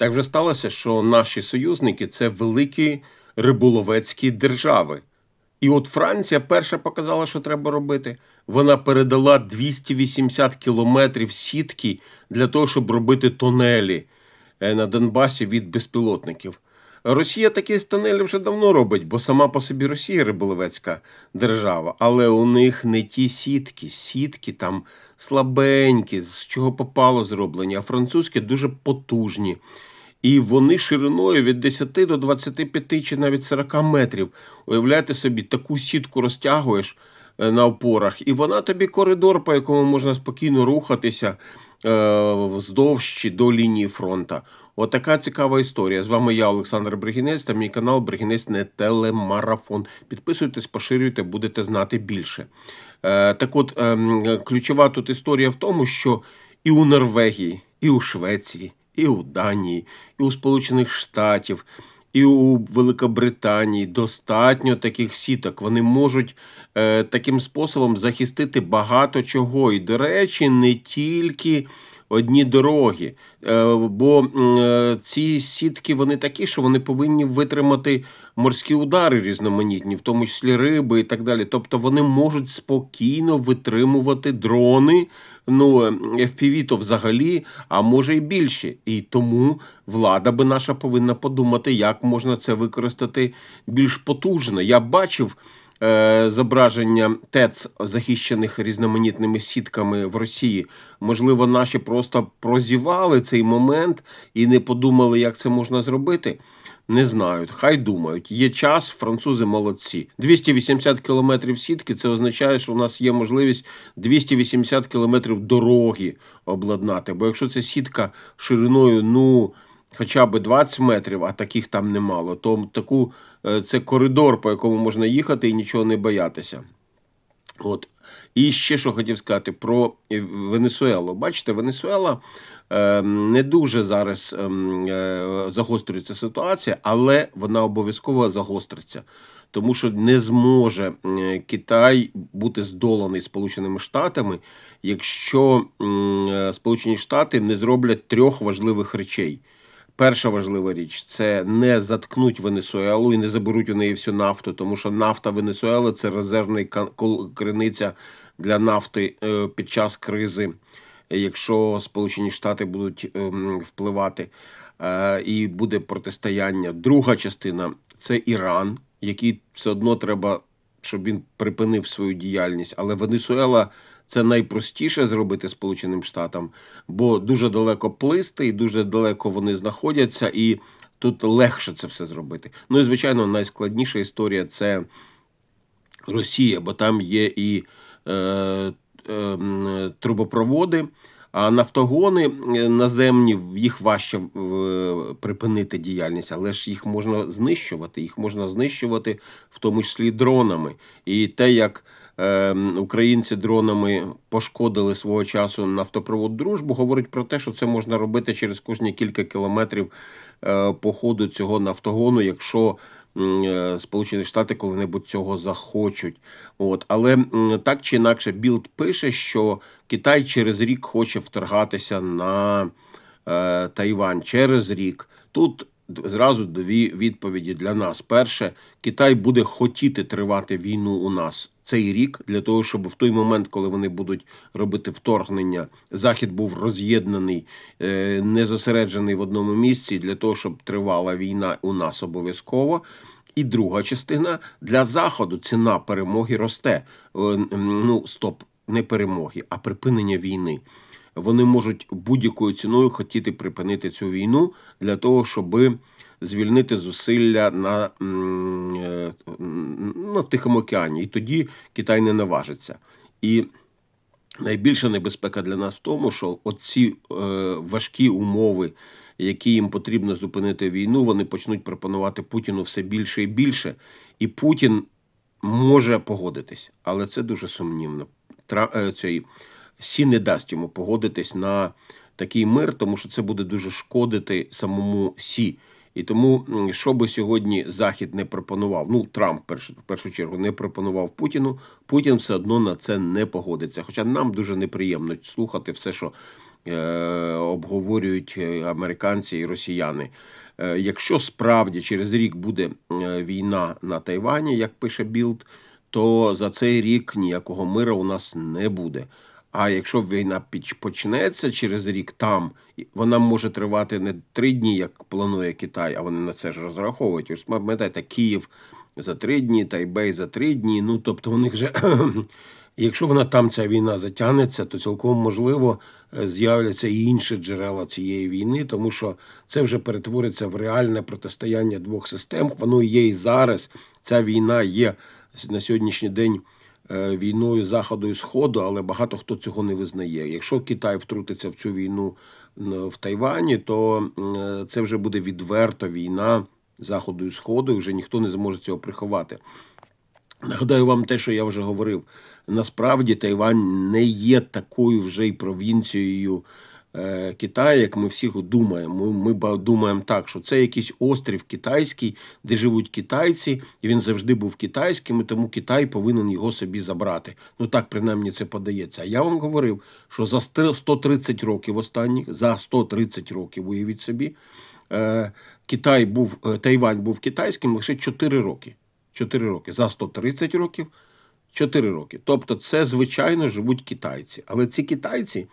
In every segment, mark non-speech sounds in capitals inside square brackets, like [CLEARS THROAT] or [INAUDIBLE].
Так вже сталося, що наші союзники це великі риболовецькі держави. І от Франція перша показала, що треба робити. Вона передала 280 кілометрів сітки для того, щоб робити тунелі е, на Донбасі від безпілотників. Росія такі тунелі вже давно робить, бо сама по собі Росія риболовецька держава, але у них не ті сітки. Сітки там слабенькі, з чого попало зроблені, а французькі дуже потужні. І вони шириною від 10 до 25 чи навіть 40 метрів. Уявляєте собі, таку сітку розтягуєш е, на опорах, і вона тобі коридор, по якому можна спокійно рухатися е, вздовж чи до лінії фронта. Отака цікава історія. З вами я, Олександр Бригінець, та мій канал Бригінець не телемарафон. Підписуйтесь, поширюйте, будете знати більше. Е, так от, ем, ключова тут історія в тому, що і у Норвегії, і у Швеції, і у Данії, і у Сполучених Штатів, і у Великобританії достатньо таких сіток. Вони можуть е, таким способом захистити багато чого. І, до речі, не тільки одні дороги. Е, бо е, ці сітки вони такі, що вони повинні витримати морські удари різноманітні, в тому числі риби і так далі. Тобто вони можуть спокійно витримувати дрони. Ну, FPV то взагалі, а може й більше. І тому влада би наша повинна подумати, як можна це використати більш потужно. Я бачив е, зображення ТЕЦ, захищених різноманітними сітками в Росії. Можливо, наші просто прозівали цей момент і не подумали, як це можна зробити. Не знають, хай думають. Є час, французи молодці. 280 кілометрів сітки це означає, що у нас є можливість 280 кілометрів дороги обладнати. Бо якщо це сітка шириною, ну хоча б 20 метрів, а таких там немало, то таку е, це коридор, по якому можна їхати і нічого не боятися. От. І ще що хотів сказати про е, Венесуелу. Бачите, Венесуела не дуже зараз е, е, загострюється ситуація, але вона обов'язково загостриться. Тому що не зможе е, Китай бути здоланий Сполученими Штатами, якщо е, Сполучені Штати не зроблять трьох важливих речей. Перша важлива річ це не заткнуть Венесуелу і не заберуть у неї всю нафту, тому що нафта Венесуели це резервна криниця для нафти під час кризи, якщо Сполучені Штати будуть ем, впливати, Е, і буде протистояння. Друга частина це Іран, який все одно треба, щоб він припинив свою діяльність. Але Венесуела це найпростіше зробити Сполученим Штатам, бо дуже далеко плисти і дуже далеко вони знаходяться, і тут легше це все зробити. Ну і звичайно, найскладніша історія це Росія, бо там є і е, трубопроводи. А нафтогони е, наземні їх важче припинити діяльність, але ж їх можна знищувати. Їх можна знищувати в тому числі дронами. І те, як е, українці дронами пошкодили свого часу нафтопровод дружбу, говорить про те, що це можна робити через кожні кілька кілометрів е, по ходу цього нафтогону, якщо Сполучені Штати коли-небудь цього захочуть. От. Але так чи інакше, Білд пише, що Китай через рік хоче вторгатися на е, Тайвань через рік. Тут зразу дві відповіді для нас. Перше, Китай буде хотіти тривати війну у нас цей рік для того, щоб в той момент, коли вони будуть робити вторгнення, захід був роз'єднаний, е, не зосереджений в одному місці, для того, щоб тривала війна у нас обов'язково. І друга частина для заходу ціна перемоги росте. Е, Ну стоп, не перемоги, а припинення війни. Вони можуть будь-якою ціною хотіти припинити цю війну для того, щоб звільнити зусилля на, е, на Тихому океані. І тоді Китай не наважиться. І найбільша небезпека для нас в тому, що оці е, важкі умови, які їм потрібно зупинити війну, вони почнуть пропонувати Путіну все більше і більше. І Путін може погодитись, але це дуже сумнівно. Тра, е, цей Сі не дасть йому погодитись на такий мир, тому що це буде дуже шкодити самому Сі. І тому, що би сьогодні Захід не пропонував, ну Трамп в першу, чергу не пропонував Путіну, Путін все одно на це не погодиться. Хоча нам дуже неприємно слухати все, що е, обговорюють е, американці і росіяни. Е, Якщо справді через рік буде е, війна на Тайвані, як пише Білд, то за цей рік ніякого миру у нас не буде. А якщо війна почнеться через рік там, вона може тривати не три дні, як планує Китай, а вони на це ж розраховують. Ж пам'ятаєте, Київ за три дні, Тайбей за три дні. Ну тобто них вже. [CLEARS THROAT] Якщо вона там ця війна затягнеться, то цілком можливо е, з'являться і інші джерела цієї війни, тому що це вже перетвориться в реальне протистояння двох систем. Воно є і зараз. Ця війна є на сьогоднішній день війною Заходу і Сходу, але багато хто цього не визнає. Якщо Китай втрутиться в цю війну в Тайвані, то е, це вже буде відверта війна Заходу і Сходу, і вже ніхто не зможе цього приховати. Нагадаю вам те, що я вже говорив. Насправді Тайвань не є такою вже й провінцією е, Китаю, як ми всі думаємо. Ми, ми думаємо так, що це якийсь острів китайський, де живуть китайці, і він завжди був китайським, і тому Китай повинен його собі забрати. Ну так принаймні це подається. А я вам говорив, що за 130 років останніх, за 130 років, уявіть собі, е, Китай був, е, Тайвань був китайським лише 4 роки. 4 роки. За 130 років 4 роки. Тобто, це, звичайно, живуть китайці. Але ці китайці,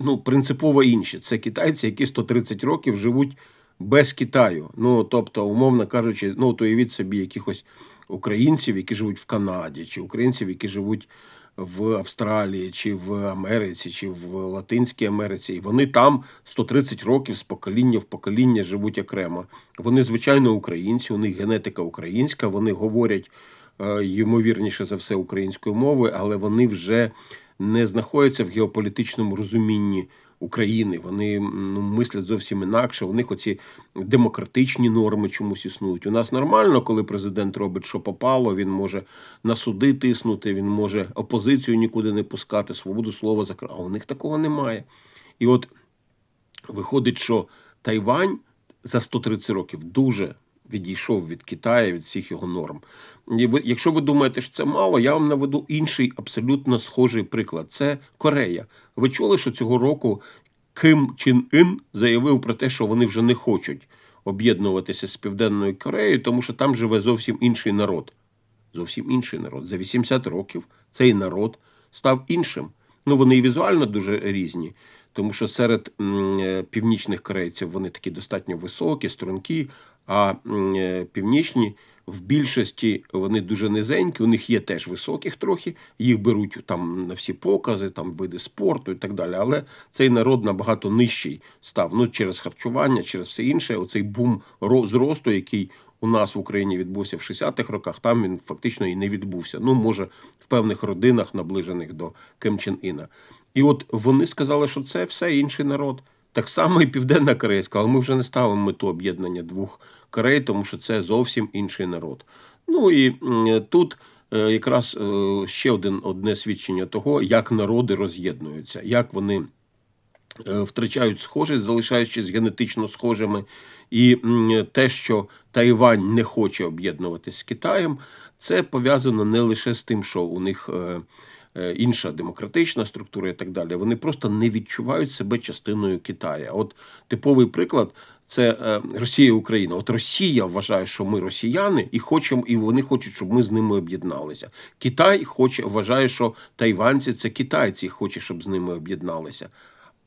ну, принципово інші. Це китайці, які 130 років живуть без Китаю. Ну, тобто, умовно кажучи, ну, то уявіть собі якихось українців, які живуть в Канаді, чи українців, які живуть в Австралії, чи в Америці, чи в Латинській Америці. І вони там 130 років з покоління в покоління живуть окремо. Вони, звичайно, українці, у них генетика українська, вони говорять е, ймовірніше за все українською мовою, але вони вже не знаходяться в геополітичному розумінні України. Вони ну, мислять зовсім інакше. У них оці демократичні норми чомусь існують. У нас нормально, коли президент робить, що попало, він може на суди тиснути, він може опозицію нікуди не пускати, свободу слова закрити. А у них такого немає. І от виходить, що Тайвань за 130 років дуже відійшов від Китаю, від всіх його норм. І ви, якщо ви думаєте, що це мало, я вам наведу інший абсолютно схожий приклад. Це Корея. Ви чули, що цього року Ким Чін Ін заявив про те, що вони вже не хочуть об'єднуватися з Південною Кореєю, тому що там живе зовсім інший народ. Зовсім інший народ. За 80 років цей народ став іншим. Ну, вони і візуально дуже різні, тому що серед е, північних корейців вони такі достатньо високі, стрункі, а е, північні в більшості вони дуже низенькі, у них є теж високих трохи, їх беруть там на всі покази, там види спорту і так далі. Але цей народ набагато нижчий став. Ну, через харчування, через все інше. Оцей бум ро- зросту, який у нас в Україні відбувся в 60-х роках, там він фактично і не відбувся. Ну, може, в певних родинах, наближених до Ким Чен Іна. І от вони сказали, що це все інший народ. Так само і Південна Корея сказала, ми вже не ставимо мету об'єднання двох Корей, тому що це зовсім інший народ. Ну і тут е, якраз е, ще один, одне свідчення того, як народи роз'єднуються, як вони е, втрачають схожість, залишаючись генетично схожими. І те, що Тайвань не хоче об'єднуватись з Китаєм, це пов'язано не лише з тим, що у них інша демократична структура і так далі. Вони просто не відчувають себе частиною Китаю. От типовий приклад. Це е, Росія і Україна. От Росія вважає, що ми росіяни, і хочемо, і вони хочуть, щоб ми з ними об'єдналися. Китай хоче, вважає, що тайванці це китайці, хоче, щоб з ними об'єдналися.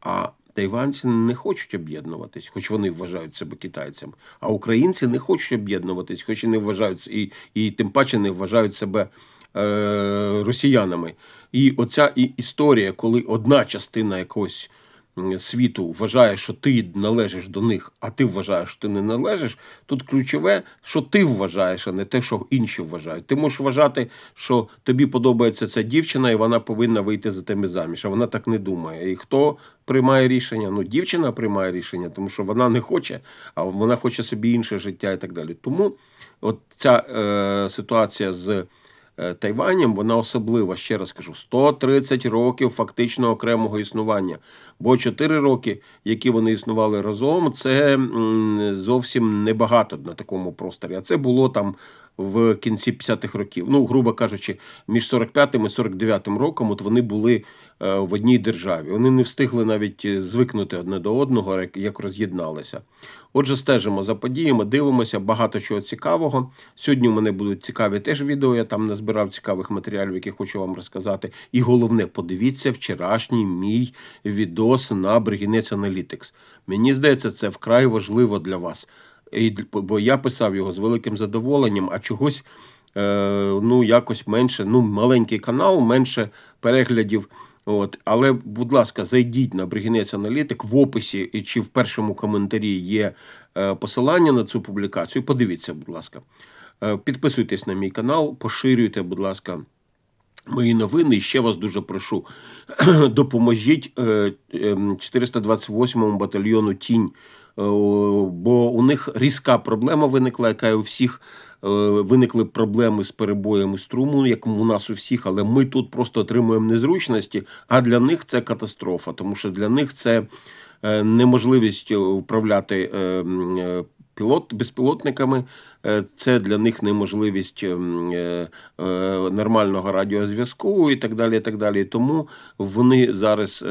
А тайванці не хочуть об'єднуватись, хоч вони вважають себе китайцями. А українці не хочуть об'єднуватись, хоч і не вважають і, і тим паче не вважають себе е, росіянами. І оця і історія, коли одна частина якогось світу вважає, що ти належиш до них, а ти вважаєш, що ти не належиш. Тут ключове, що ти вважаєш, а не те, що інші вважають. Ти можеш вважати, що тобі подобається ця дівчина, і вона повинна вийти за тебе заміж. А вона так не думає. І хто приймає рішення? Ну, дівчина приймає рішення, тому що вона не хоче, а вона хоче собі інше життя і так далі. Тому от ця е, ситуація з. Е, Тайванем вона особлива, ще раз кажу, 130 років фактично окремого існування. Бо 4 роки, які вони існували разом, це зовсім небагато на такому просторі. А це було там в кінці 50-х років. Ну, грубо кажучи, між 45-м і 49-м роком от вони були е, в одній державі. Вони не встигли навіть е, звикнути одне до одного, як- роз'єдналися. Отже, стежимо за подіями, дивимося багато чого цікавого. Сьогодні у мене будуть цікаві теж відео. Я там назбирав цікавих матеріалів, які хочу вам розказати. І головне, подивіться вчорашній мій відос на Бригінець Analytics. Мені здається, це вкрай важливо для вас. Бо я писав його з великим задоволенням, а чогось е, ну, якось менше, ну, маленький канал, менше переглядів. От, але, будь ласка, зайдіть на Бригінець Аналітик в описі чи в першому коментарі є е, посилання на цю публікацію. Подивіться, будь ласка. Е, підписуйтесь на мій канал, поширюйте, будь ласка, мої новини. І ще вас дуже прошу, [CLEARS THROAT] допоможіть е, ем, 428 батальйону Тінь, бо у них різка проблема виникла, яка у всіх. е, Виникли проблеми з перебоями струму, як у нас у всіх, але ми тут просто отримуємо незручності. А для них це катастрофа, тому що для них це е, неможливість управляти е, е, пілот безпілотниками. Е, Це для них неможливість ем, е, е, нормального радіозв'язку і так далі. І так далі. Тому вони зараз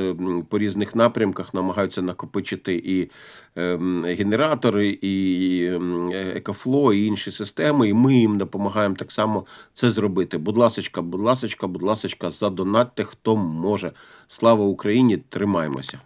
по різних напрямках намагаються накопичити і ем, генератори, і ем, екофло, і інші системи. І ми їм допомагаємо так само це зробити. Будь ласочка, будь ласочка, будь ласочка, задонатьте, хто може. Слава Україні! Тримаємося!